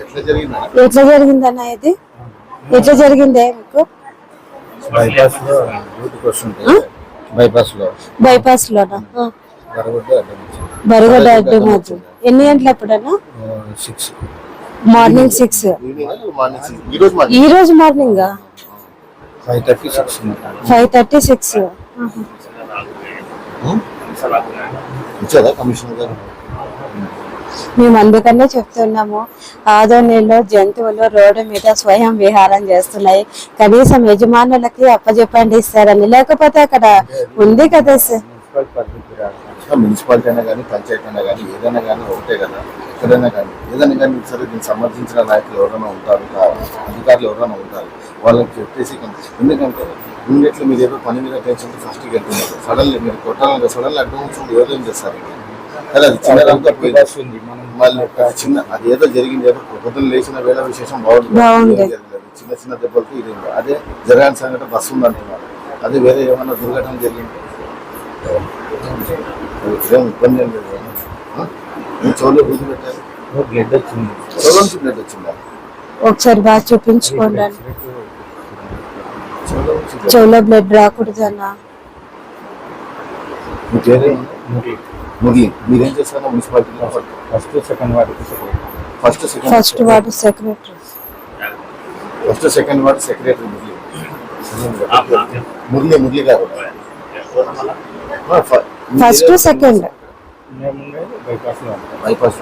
ఎట్లా జరిగిందా? ఎట్లా జరిగిందన్న ఇది? ఎట్లా జరిగిందే మీకు? బైపాస్లో బైపాస్లో బైపాస్ లోనా ఆ. బరగొడ్డ అడ్డం మధ్య ఎన్ని గంటలు ఎప్పుడన్నా సిక్స్ మార్నింగ్ సిక్స్ ఈ రోజు morning five thirty six commissioner గారు? మేము అందుకనే చెప్తున్నాము. ఆదోనిలో జంతువులు రోడ్డు మీద స్వయం విహారం చేస్తున్నాయి. కనీసం యజమానులకి అప్పచెప్పండి ఇస్తారని లేకపోతే అక్కడ ఉంది కదా సార్. మున్సిపాలిటీ అయినా కానీ పంచాయతీ అయినా కానీ ఏదైనా కానీ ఒకటే కదా. ఎక్కడైనా కానీ ఏదైనా కానీ సరే దీన్ని సమర్థించిన నాయకులు ఎవరైనా ఉంటారు అధికారులు ఎవరైనా ఉంటారు. వాళ్ళకి చెప్పేసి ఎందుకంటే ఇమీడియట్లీ మీరు ఏదో పని మీద టెన్షన్ ఫస్ట్ వెళ్తున్నారు. సడన్లీ మీరు కొట్టాలంటే సడన్లీ అడ్డం వచ్చింది ఎవరు చేస్తారు? ఉంది మళ్ళీ చిన్న అది ఏదో జరిగింది ఏదో పొద్దున్న లేచిన వేళ విశేషం జరగలేదు. చిన్న చిన్న దెబ్బలకి ఇది. అదే జరగాని సంఘటన బస్సు ఉంది అంటున్నారు అదే వేరే ఏమైనా దుర్ఘటన జరిగింది? ఏం ఇబ్బంది ఏం లేదు. కదా? ఆ? మీ చెవులో బుద్ధి పెట్టారు? బ్లడ్ వచ్చింది. చెవులో నుంచి బ్లడ్ వచ్చిందా? ఒకసారి బాగా చూపించుకోండి. చెవులో బ్లడ్ రాకూడదన్న. మీ పేరేం మురళి మీరేం చేస్తారో మున్సిపాలిటీలో first second ward first second first ward secretary first second ward secretary Murali Murali Murali గారు. First second bypass.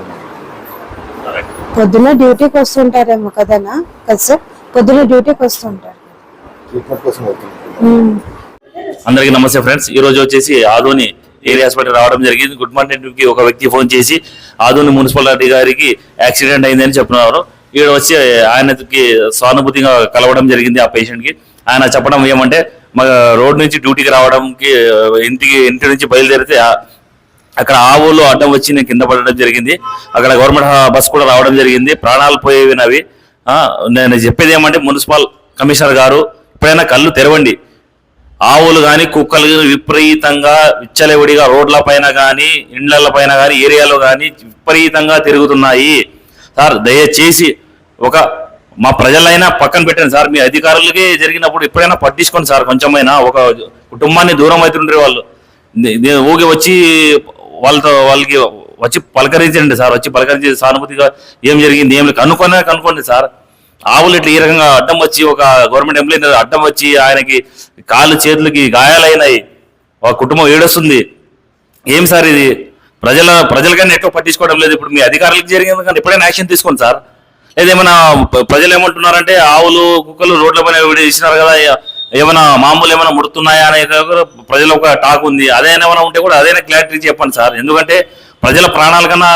పొద్దున డ్యూటీకి వస్తుంటారేమో కదనా? కదా సార్? పొద్దున డ్యూటీకి వస్తుంటారు. అందరికీ నమస్తే ఫ్రెండ్స్. ఈ రోజు వచ్చేసి ఆదోని ఏరియా హాస్పిటల్ రావడం జరిగింది. గుడ్ మార్నింగ్కి ఒక వ్యక్తి ఫోన్ చేసి ఆదూని మున్సిపాలిటీ గారికి యాక్సిడెంట్ అయిందని చెప్తున్నారు ఈడ వచ్చి ఆయనకి సానుభూతిగా కలవడం జరిగింది ఆ పేషెంట్కి. ఆయన చెప్పడం ఏమంటే మా రోడ్ నుంచి డ్యూటీకి రావడంకి ఇంటికి ఇంటి నుంచి బయలుదేరితే అక్కడ ఆవులు అడ్డం వచ్చి నేను కింద పడడం జరిగింది. అక్కడ గవర్నమెంట్ బస్ కూడా రావడం జరిగింది. ప్రాణాలు పోయేవి నేను చెప్పేది ఏమంటే మున్సిపల్ కమిషనర్ గారు ఎప్పుడైనా కళ్ళు తెరవండి. ఆవులు కానీ కుక్కలు కానీ విపరీతంగా విచ్చలవిడిగా రోడ్ల పైన కానీ ఇండ్ల పైన కానీ ఏరియాలో కానీ విపరీతంగా తిరుగుతున్నాయి. సార్ దయచేసి ఒక మా ప్రజలైనా పక్కన పెట్టండి సార్. మీ అధికారులకి జరిగినప్పుడు ఎప్పుడైనా పట్టించుకోండి సార్. కొంచెమైనా ఒక కుటుంబాన్ని దూరం అవుతుండే వాళ్ళు. ఊగి వచ్చి వాళ్ళతో వాళ్ళకి వచ్చి పలకరించండి సార్. వచ్చి పలకరించి సానుభూతిగా ఏం జరిగింది ఏం లేదు. కనుక్కొనే కనుక్కోండి సార్. ఆవులు ఇట్లా ఈ రకంగా అడ్డం వచ్చి ఒక గవర్నమెంట్ ఎంప్లాయీ అడ్డం వచ్చి ఆయనకి కాళ్ళు చేతులకి గాయాలైనాయి. ఒక కుటుంబం ఏడొస్తుంది. ఏం సార్ ఇది? ప్రజల ప్రజలకన్నా ఎక్కువ పట్టించుకోవడం లేదు. ఇప్పుడు మీ అధికారులకు జరిగింది కానీ ఎప్పుడైనా యాక్షన్ తీసుకోండి సార్. లేదా ఏమైనా ప్రజలు ఏమంటున్నారంటే ఆవులు కుక్కలు రోడ్ల పైన ఇచ్చినారు కదా ఏమైనా మామూలు ఏమైనా ముడుతున్నాయా అనే ప్రజలు ప్రజల ఒక టాక్ ఉంది. అదే ఏమైనా ఉంటే కూడా అదైనా క్లారిటీ చెప్పండి సార్. ఎందుకంటే ప్రజల ప్రాణాల కన్నా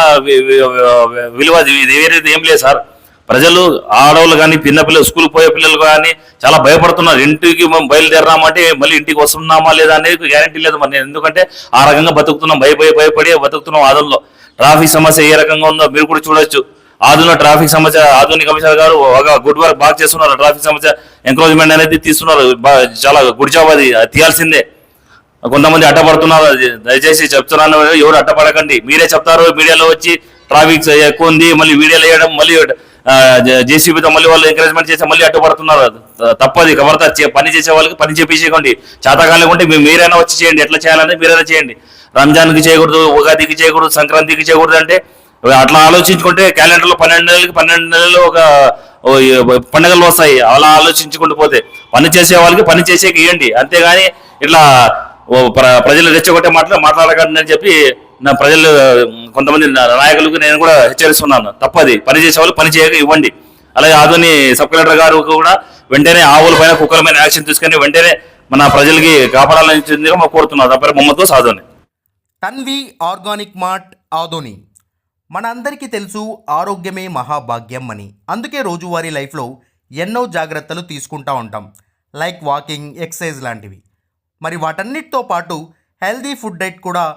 విలువ ఇది వేరేది ఏం లేదు సార్. ప్రజలు ఆడవాళ్ళు కానీ పిన్న పిల్లలు స్కూల్ పోయే పిల్లలు కానీ చాలా భయపడుతున్నారు. ఇంటికి మనం బయలుదేరామంటే మళ్ళీ ఇంటికి వస్తున్నామా లేదా అనేది గ్యారంటీ లేదు మరి. ఎందుకంటే ఆ రకంగా బతుకుతున్నాం. భయపడి భయపడి బతుకుతున్నాం ఆదుల్లో. ట్రాఫిక్ సమస్య ఏ రకంగా ఉందో మీరు కూడా చూడొచ్చు. ఆధున ట్రాఫిక్ సమస్య ఆధునిక కమిషనర్ గారు ఒక గుడ్ వర్క్ బాగా చేస్తున్నారు. ట్రాఫిక్ సమస్య ఎంక్రోచ్మెంట్ అనేది తీస్తున్నారు. చాలా గుడ్ జాబ్ అది. అది తీయాల్సిందే. కొంతమంది అడ్డపడుతున్నారు. దయచేసి చెప్తున్నాను ఎవరు అడ్డపడకండి. మీరే చెప్తారు మీడియాలో వచ్చి ట్రాఫిక్ ఎక్కువ ఉంది మళ్ళీ వీడియోలు వేయడం మళ్ళీ జేసీబీతో మళ్ళీ వాళ్ళు ఎంకరేజ్మెంట్ చేసి మళ్ళీ అడ్డుపడుతున్నారు తప్పది. కవర్తా పని చేసే వాళ్ళకి పని చేపించేయకండి చేతకాలం ఉంటే మీరైనా వచ్చి చేయండి. ఎట్లా చేయాలని మీరైనా చేయండి. రంజాన్కి చేయకూడదు ఉగాదికి చేయకూడదు సంక్రాంతికి చేయకూడదు అంటే అట్లా ఆలోచించుకుంటే క్యాలెండర్లో పన్నెండు నెలలకి పన్నెండు నెలలు ఒక పండుగలు వస్తాయి. అలా ఆలోచించుకుంటూ పోతే పని చేసే వాళ్ళకి పని చేసేకి ఇవ్వండి అంతేగాని ఇట్లా ప్ర- ప్రజలు రెచ్చగొట్టే మాటలు మాట్లాడకండి అని చెప్పి నా ప్రజలు కొంతమంది నాయకులకు నేను కూడా హెచ్చరిస్తున్నాను. తప్పది. పని చేసే వాళ్ళు పని చేయక ఇవ్వండి. అలాగే ఆధుని సబ్ కలెక్టర్ గారు కూడా వెంటనే ఆవుల పైన కుక్కల పైన యాక్షన్ తీసుకొని వెంటనే మన ప్రజలకి కాపాడాలని చెందిగా మాకు కోరుతున్నారు తప్ప మొహమ్మద్తో సాధుని తన్వి ఆర్గానిక్ మార్ట్ ఆదోని. మనందరికీ తెలుసు ఆరోగ్యమే మహాభాగ్యం అని. అందుకే రోజువారీ లైఫ్లో ఎన్నో జాగ్రత్తలు తీసుకుంటా ఉంటాం. లైక్ వాకింగ్ ఎక్సర్సైజ్ లాంటివి. మరి వాటన్నిటితో పాటు హెల్దీ ఫుడ్ డైట్ కూడా